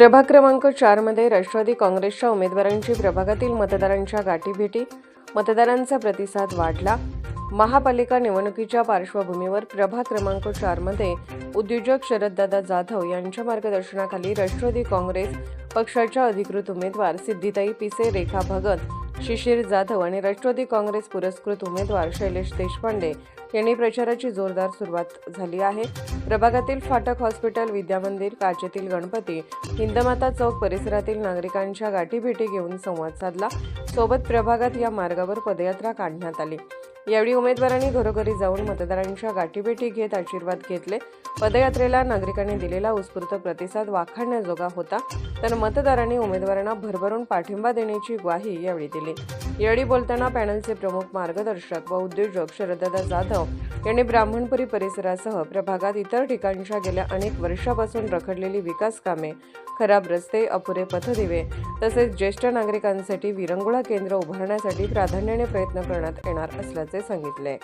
प्रभाग क्रमांक चारमध्ये राष्ट्रवादी काँग्रेसच्या उमेदवारांची प्रभागातील मतदारांच्या गाठीभेटी. मतदारांचा प्रतिसाद वाढला. महापालिका निवडणुकीच्या पार्श्वभूमीवर प्रभाग क्रमांक चारमध्ये उद्योजक शरददादा जाधव यांच्या मार्गदर्शनाखाली राष्ट्रवादी काँग्रेस पक्षाच्या अधिकृत उमेदवार सिद्धिताई पिसे रेखा भगत शिशिर जाधव आणि राष्ट्रवादी काँग्रेस पुरस्कृत उमेदवार शैलेश देशपांडे यांनी प्रचाराची जोरदार सुरुवात झाली आहे. प्रभागातील फाटक हॉस्पिटल विद्यामंदिर काचेतील गणपती हिंदमाता चौक परिसरातील नागरिकांच्या गाठीभेटी घेऊन संवाद साधला. सोबत प्रभागात या मार्गावर पदयात्रा काढण्यात आली. यावेळी उमेदवारांनी घरोघरी जाऊन मतदारांच्या गाठीभेटी घेत आशीर्वाद घेतले. पदयात्रेला नागरिकांनी दिलेला उत्स्फूर्त प्रतिसाद वाखाणण्याजोगा होता. तर मतदारांनी उमेदवारांना भरभरून पाठिंबा देण्याची ग्वाही यावेळी दिली. यावेळी बोलताना पॅनलचे प्रमुख मार्गदर्शक व उद्योजक शरददादा जाधव यांनी ब्राह्मणपुरी परिसरासह प्रभागात इतर ठिकाणच्या गेल्या अनेक वर्षापासून रखडलेली विकास कामे खराब रस्ते अपुरे पथदिवे तसेच ज्येष्ठ नागरिकांसाठी विरंगुळा केंद्र उभारण्यासाठी प्राधान्याने प्रयत्न करण्यात येणार असल्याचं सांगितले.